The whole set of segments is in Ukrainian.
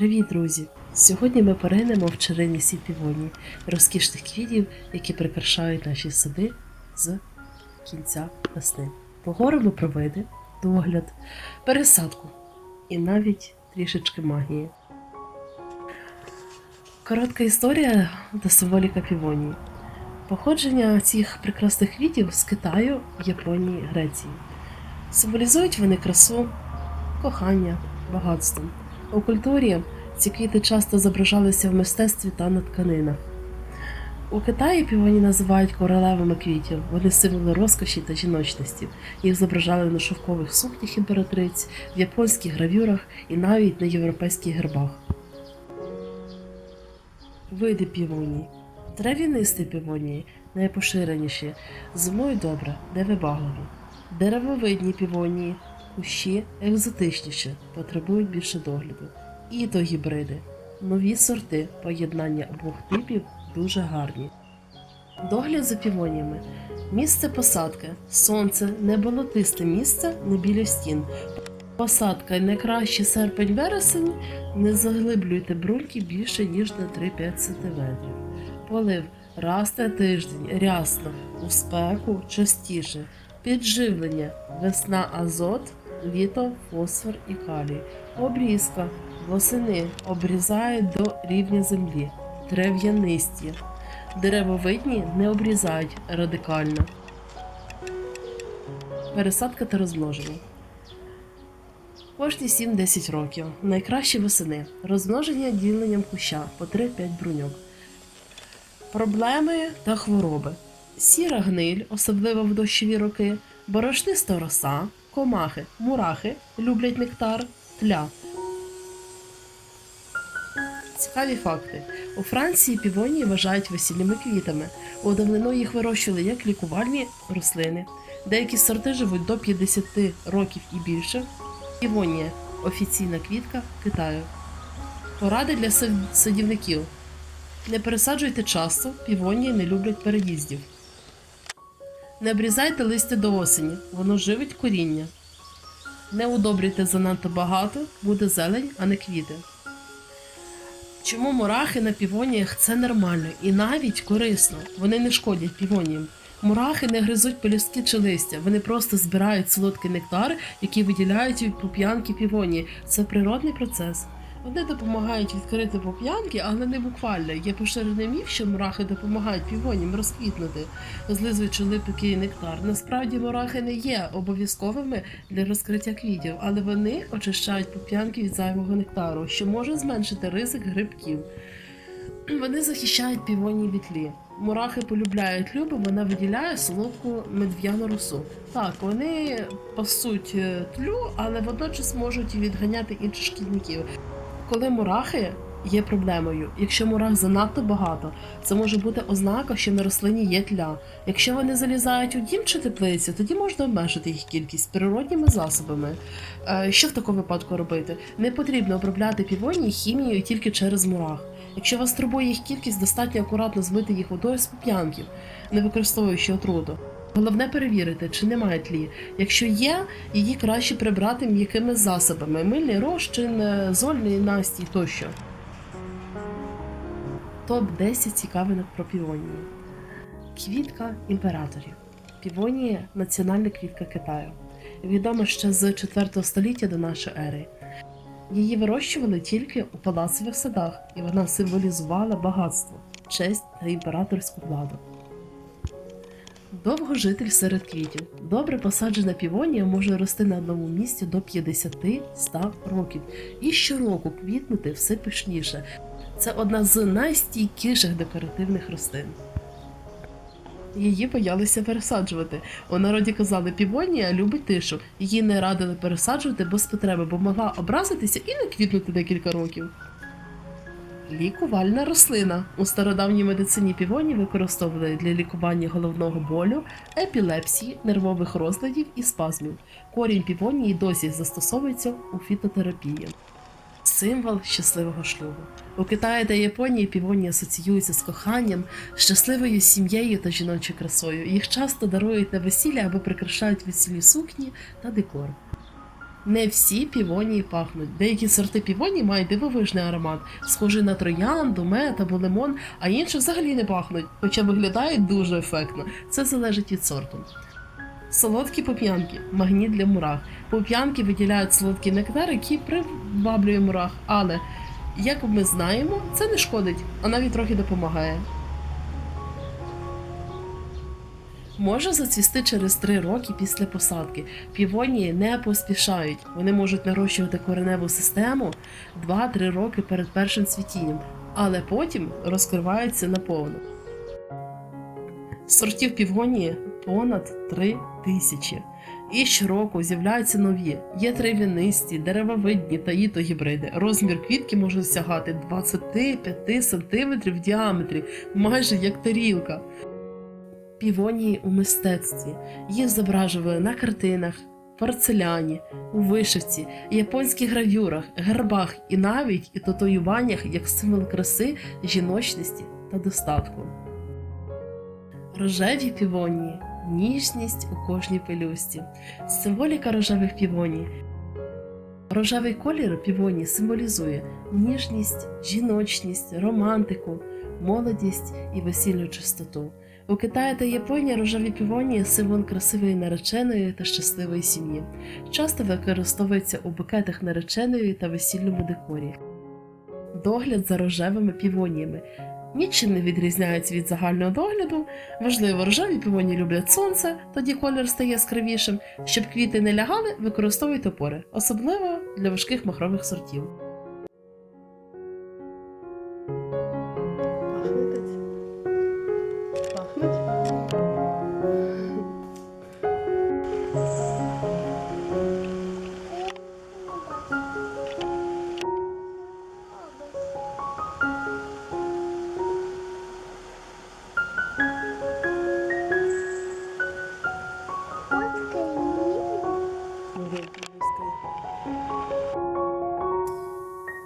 Привіт, друзі! Сьогодні ми поринемо в черені сі півоні, розкішних квітів, які прикрашають наші сади з кінця весни. Поговоримо про види, догляд, пересадку і навіть трішечки магії. Коротка історія та символіка півонії. Походження цих прекрасних квітів з Китаю, Японії, Греції. Символізують вони красу, кохання, багатство. У культурі ці квіти часто зображалися в мистецтві та на тканинах. У Китаї півоні називають королевами квітів. Вони символи розкоші та жіночності. Їх зображали на шовкових сукнях імператриць, в японських гравюрах і навіть на європейських гербах. Види півонії. Трав'янисті півонії найпоширеніші. Зимою добре, невибагливі. Деревовидні півонії, кущі екзотичніші, потребують більше догляду. І то гібриди. Нові сорти поєднання обох типів дуже гарні. Догляд за півоніями. Місце посадки. Сонце, не болотисте місце, не біля стін. Посадка найкраще серпень-вересень. Не заглиблюйте бруньки більше, ніж на 3-5 см. Полив раз на тиждень, рясно, у спеку частіше. Підживлення, весна азот, літо фосфор і калій. Обрізка восени обрізають до рівня землі. Трав'янисті. Деревовидні не обрізають радикально. Пересадка та розмноження. Кожні 7-10 років. Найкращі восени. Розмноження діленням куща по 3-5 бруньок. Проблеми та хвороби. Сіра гниль, особливо в дощові роки, борошниста роса, комахи, мурахи люблять нектар, тля. Цікаві факти. У Франції півонії вважають весільними квітами. У давнину їх вирощували як лікувальні рослини. Деякі сорти живуть до 50 років і більше. Півонія офіційна квітка Китаю. Поради для садівників. Не пересаджуйте часто, півонії не люблять переїздів. Не обрізайте листя до осені, воно живить коріння. Не удобрюйте занадто багато, буде зелень, а не квіти. Чому мурахи на півоніях це нормально і навіть корисно. Вони не шкодять півоніям. Мурахи не гризуть пелюстки чи листя, вони просто збирають солодкий нектар, який виділяють від пуп'янки півонії. Це природний процес. Вони допомагають відкрити пуп'янки, але не буквально. Є поширений міф, що мурахи допомагають півоніям розквітнути, злизуючи липкий нектар. Насправді мурахи не є обов'язковими для розкриття квітів, але вони очищають пуп'янки від зайвого нектару, що може зменшити ризик грибків. Вони захищають півонії від тлі. Мурахи полюбляють люби, вона виділяє солодку медв'яну росу. Так, вони пасуть е, тлю, але водночас можуть і відганяти інших шкідників. Коли мурахи є проблемою, якщо мурах занадто багато, це може бути ознака, що на рослині є тля. Якщо вони залізають у дім чи теплицю, тоді можна обмежити їх кількість природніми засобами. Е, Що в такому випадку робити? Не потрібно обробляти півонії хімією тільки через мурах. Якщо вас турбує їх кількість, достатньо акуратно змити їх водою з пуп'янків, не використовуючи отруту. Головне перевірити, чи немає тлі. Якщо є, її краще прибрати м'якими засобами: мильний розчин, е, зольний настій тощо. Топ 10 цікавинок про півонії. Квітка імператорів. Півонія національна квітка Китаю. Відома ще з 4 століття до нашої ери. Її вирощували тільки у палацових садах, і вона символізувала багатство, честь та імператорську владу. Довгожитель серед квітів. Добре посаджена півонія може рости на одному місці до 50-100 років і щороку квітнути все пишніше. Це одна з найстійкіших декоративних рослин. Її боялися пересаджувати. У народі казали, півонія любить тишу. Її не радили пересаджувати без потреби, бо могла образитися і не квітнути декілька років. Лікувальна рослина. У стародавній медицині півоні використовували для лікування головного болю, епілепсії, нервових розладів і спазмів. Корінь півонії досі застосовується у фітотерапії. Символ щасливого шлюбу. У Китаї та Японії півоні асоціюються з коханням, щасливою сім'єю та жіночою красою. Їх часто дарують на весілля або прикрашають весільні сукні та декор. Не всі півонії пахнуть. Деякі сорти півоній мають дивовижний аромат, схожий на троянду, мед або лимон, а інші взагалі не пахнуть, хоча виглядають дуже ефектно. Це залежить від сорту. Солодкі поп'янки магніт для мурах. Поп'янки виділяють солодкий нектар, який приваблює мурах, але, як ми знаємо, це не шкодить, а навіть трохи допомагає. Може зацвісти через 3 роки після посадки. Півонії не поспішають. Вони можуть нарощувати кореневу систему 2-3 роки перед першим цвітінням, але потім розкриваються наповну. Сортів півонії понад 3 тисячі. І щороку з'являються нові. Є трав'янисті, деревовидні та гібриди. Розмір квітки може сягати 25 см в діаметрі, майже як тарілка. Півонії у мистецтві. Їх зображували на картинах, порцеляні, у вишивці, японських гравюрах, гербах і навіть і татуюваннях як символ краси, жіночності та достатку. Рожеві півонії ніжність у кожній пелюсті. Символіка рожевих півоній. Рожевий колір півонії символізує ніжність, жіночність, романтику, молодість і весільну чистоту. У Китаї та Японії рожеві півонії символ красивої нареченої та щасливої сім'ї. Часто використовується у букетах нареченої та весільному декорі. Догляд за рожевими півоніями нічим не відрізняється від загального догляду. Важливо, рожеві півоні люблять сонце, тоді колір стає яскравішим. Щоб квіти не лягали, використовуйте опори, особливо для важких махрових сортів.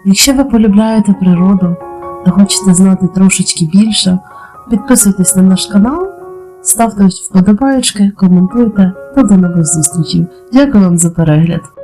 Якщо ви полюбляєте природу та хочете знати трошечки більше, підписуйтесь на наш канал, ставте вподобайки, коментуйте та до нових зустрічей. Дякую вам за перегляд!